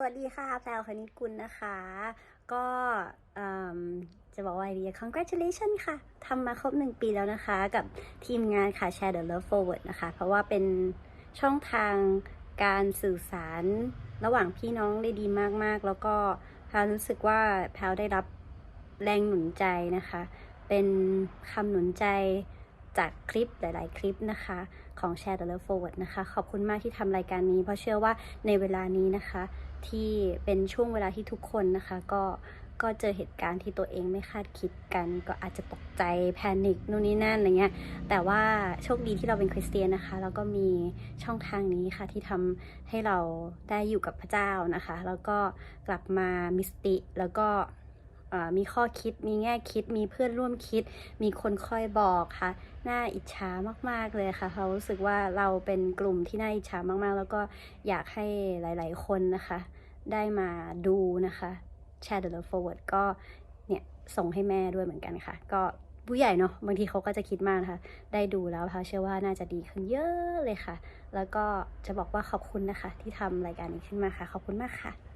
สวัสดีค่ะแพลวคณิตกุลนะคะ ก็จะบอกว่าดี congratulation ค่ะทำมาครบหนึ่งปีแล้วนะคะ กับทีมงานค่ะ Share the Love Forward นะคะ เพราะว่าเป็นช่องทางการสื่อสารระหว่างพี่น้องได้ดีมากๆ แล้วก็แพลวรู้สึกว่าแพลวได้รับแรงหนุนใจนะคะ เป็นคำหนุนใจจากคลิปหลาย ๆ คลิปนะคะของ Share the Love Forward นะคะ ขอบคุณมากที่ทำรายการนี้ เพราะเชื่อว่าในเวลานี้นะคะ ที่เป็นช่วงเวลาที่ทุกคนนะคะ ก็ก็เจอเหตุการณ์ที่ตัวเองไม่คาดคิดกัน ก็อาจจะตกใจแพนิคนู่นนี่นั่นอะไรเงี้ยแต่ว่าโชคดีที่เราเป็นคริสเตียนนะคะ แล้วก็มีช่องทางนี้ค่ะที่ทำให้เราได้อยู่กับพระเจ้านะคะ แล้วก็กลับมามิสติแล้วก็ มีข้อคิด มีแง่คิด มีเพื่อนร่วมคิด มีคนคอยบอกค่ะ น่าอิจฉามาก ๆ เลยค่ะ เขารู้สึกว่าเราเป็นกลุ่มที่น่าอิจฉามาก ๆ แล้วก็อยากให้หลาย ๆ คนนะคะ ได้มาดูนะคะ Share the Love Forward ก็เนี่ย ส่งให้แม่ด้วยเหมือนกันค่ะ ก็ผู้ใหญ่เนาะบางทีเขาก็จะคิดมากนะคะได้ดูแล้วเขาเชื่อว่าน่าจะดีขึ้นเยอะเลยค่ะ แล้วก็จะบอกว่าขอบคุณนะคะ ที่ทำรายการนี้ขึ้นมาค่ะ ขอบคุณมากค่ะ